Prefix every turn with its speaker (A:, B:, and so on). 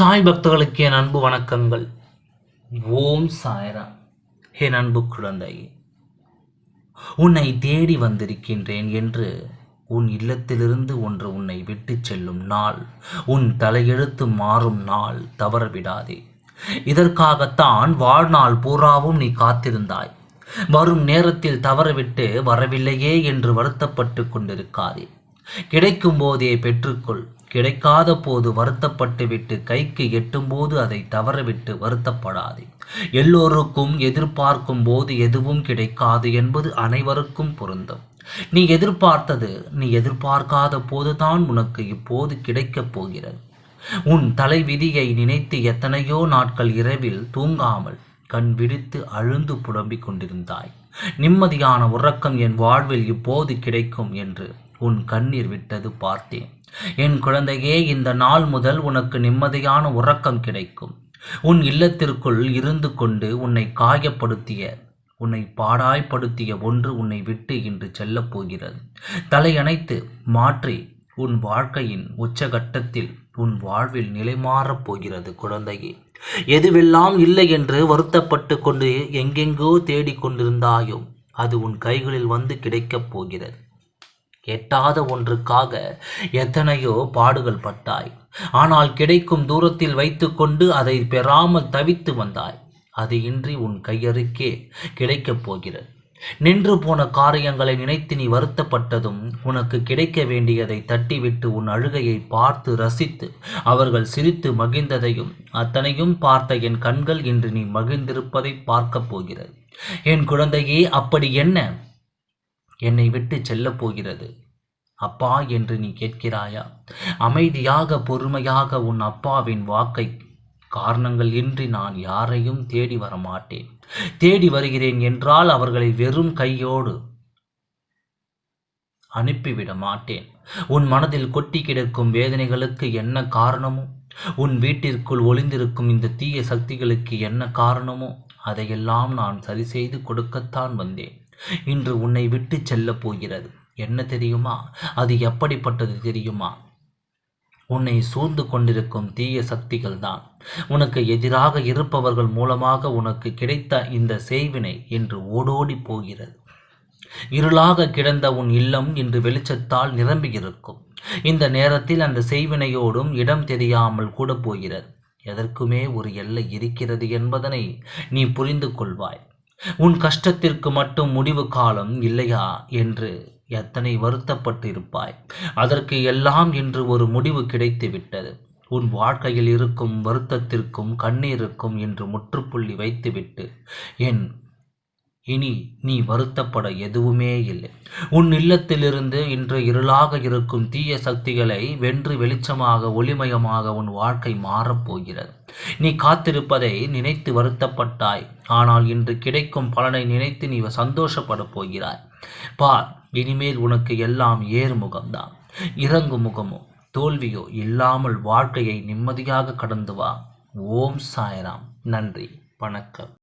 A: சாய் பக்தர்களுக்கு என் அன்பு வணக்கங்கள். ஓம் சாய்ராம் என் அன்பு குழந்தை உன்னை தேடி வந்திருக்கின்றேன் என்று உன் இல்லத்திலிருந்து ஒன்று உன்னை விட்டு செல்லும் நாள் உன் தலையெழுத்து மாறும் நாள் தவற விடாதே இதற்காகத்தான் வாழ்நாள் பூராவும் நீ காத்திருந்தாய். வரும் நேரத்தில் தவறவிட்டு வரவில்லையே என்று வருத்தப்பட்டு கொண்டிருக்காதே. கிடைக்கும் போதே பெற்றுக்கொள். கிடைக்காத போது வருத்தப்பட்டு விட்டு கைக்கு எட்டும்போது அதை தவறவிட்டு வருத்தப்படாதே. எல்லோருக்கும் எதிர்பார்க்கும் போது எதுவும் கிடைக்காது என்பது அனைவருக்கும் பொருந்தும். நீ எதிர்பார்த்தது நீ எதிர்பார்க்காத போதுதான் உனக்கு இப்போது கிடைக்கப் போகிறது. உன் தலைவிதியை நினைத்து எத்தனையோ நாட்கள் இரவில் தூங்காமல் கண் விழித்து அழுந்து புலம்பிக் கொண்டிருந்தாய். நிம்மதியான உறக்கம் என் வாழ்வில் இப்போது கிடைக்கும் என்று உன் கண்ணீர் விட்டது பார்த்தேன். என் குழந்தையே இந்த நாள் முதல் உனக்கு நிம்மதியான உறக்கம் கிடைக்கும். உன் இல்லத்திற்குள் இருந்து கொண்டு உன்னை காயப்படுத்திய உன்னை பாடாய்ப்படுத்திய ஒன்று உன்னை விட்டு இன்று செல்லப் போகிறது. தலையணைத்து மாற்றி உன் வாழ்க்கையின் உச்சகட்டத்தில் உன் வாழ்வில் நிலைமாறப் போகிறது குழந்தையே. எதுவெல்லாம் இல்லை என்று வருத்தப்பட்டு கொண்டு எங்கெங்கோ தேடிக்கொண்டிருந்தாயோ அது உன் கைகளில் வந்து கிடைக்கப் போகிறது. எட்டாத ஒன்றுக்காக எத்தனையோ பாடுகள் பட்டாய். ஆனால் கிடைக்கும் தூரத்தில் வைத்துக்கொண்டு அதை பெறாமல் தவித்து வந்தாய். அது இன்றி உன் கையருக்கே கிடைக்கப் போகிறது. நின்று போன காரியங்களை நினைத்து நீ வருத்தப்பட்டதும் உனக்கு கிடைக்க வேண்டியதை தட்டிவிட்டு உன் அழுகையை பார்த்து ரசித்து அவர்கள் சிரித்து மகிழ்ந்ததையும் அத்தனையும் பார்த்த என் கண்கள் இன்று நீ மகிழ்ந்திருப்பதை பார்க்கப் போகிறது. என் குழந்தையே அப்படி என்ன? என்னை விட்டு செல்லப் போகிறது. அப்பா என்று நீ கேட்கிறாயா? அமைதியாக பொறுமையாக உன் அப்பாவின் வாக்கை காரணங்கள் இன்றி நான் யாரையும் தேடி வர மாட்டேன் தேடி வருகிறேன் என்றால் அவர்களை வெறும் கையோடு அனுப்பிவிட மாட்டேன். உன் மனதில் கொட்டி கிடக்கும் வேதனைகளுக்கு என்ன காரணமோ? உன் வீட்டிற்குள் ஒளிந்திருக்கும் இந்த தீய சக்திகளுக்கு என்ன காரணமோ? அதையெல்லாம் நான் சரி செய்து கொடுக்கத்தான் வந்தேன். இன்று உன்னை விட்டு செல்லப் போகிறது. என்ன தெரியுமா? அது எப்படிப்பட்டது தெரியுமா? உன்னை சூழ்ந்து கொண்டிருக்கும் தீய சக்திகள் தான் உனக்கு எதிராக இருப்பவர்கள் மூலமாக உனக்கு கிடைத்த இந்த செய்வினை என்று ஓடோடி போகிறது. இருளாக கிடந்த உன் இல்லம் இன்று வெளிச்சத்தால் நிரம்பியிருக்கும். இந்த நேரத்தில் அந்த செய்வினையோடும் இடம் தெரியாமல் கூட போகிறது. எதற்குமே ஒரு எல்லை இருக்கிறது என்பதனை நீ புரிந்து கொள்வாய். உன் கஷ்டத்திற்கு மட்டும் முடிவு காலம் இல்லையா? என்று எத்தனை வருத்தப்பட்டு இருப்பாய் அதற்கு எல்லாம் என்று ஒரு முடிவு கிடைத்து விட்டது உன் வாழ்க்கையில் இருக்கும் வருத்தத்திற்கும் கண்ணீருக்கும் என்று முற்றுப்புள்ளி வைத்துவிட்டு என் இனி நீ வருத்தப்பட எதுவுமே இல்லை. உன் இல்லத்திலிருந்து இன்று இருளாக இருக்கும் தீய சக்திகளை வென்று வெளிச்சமாக ஒளிமயமாக உன் வாழ்க்கை மாறப்போகிறது நீ காத்திருப்பதை நினைத்து வருத்தப்பட்டாய். ஆனால் இன்று கிடைக்கும் பலனை நினைத்து நீ சந்தோஷப்பட போகிறாய். பார் இனிமேல் உனக்கு எல்லாம் ஏறுமுகம்தான். இறங்கு முகமோ தோல்வியோ இல்லாமல் வாழ்க்கையை நிம்மதியாக கடந்து வா. ஓம் சாய்ராம். நன்றி. வணக்கம்.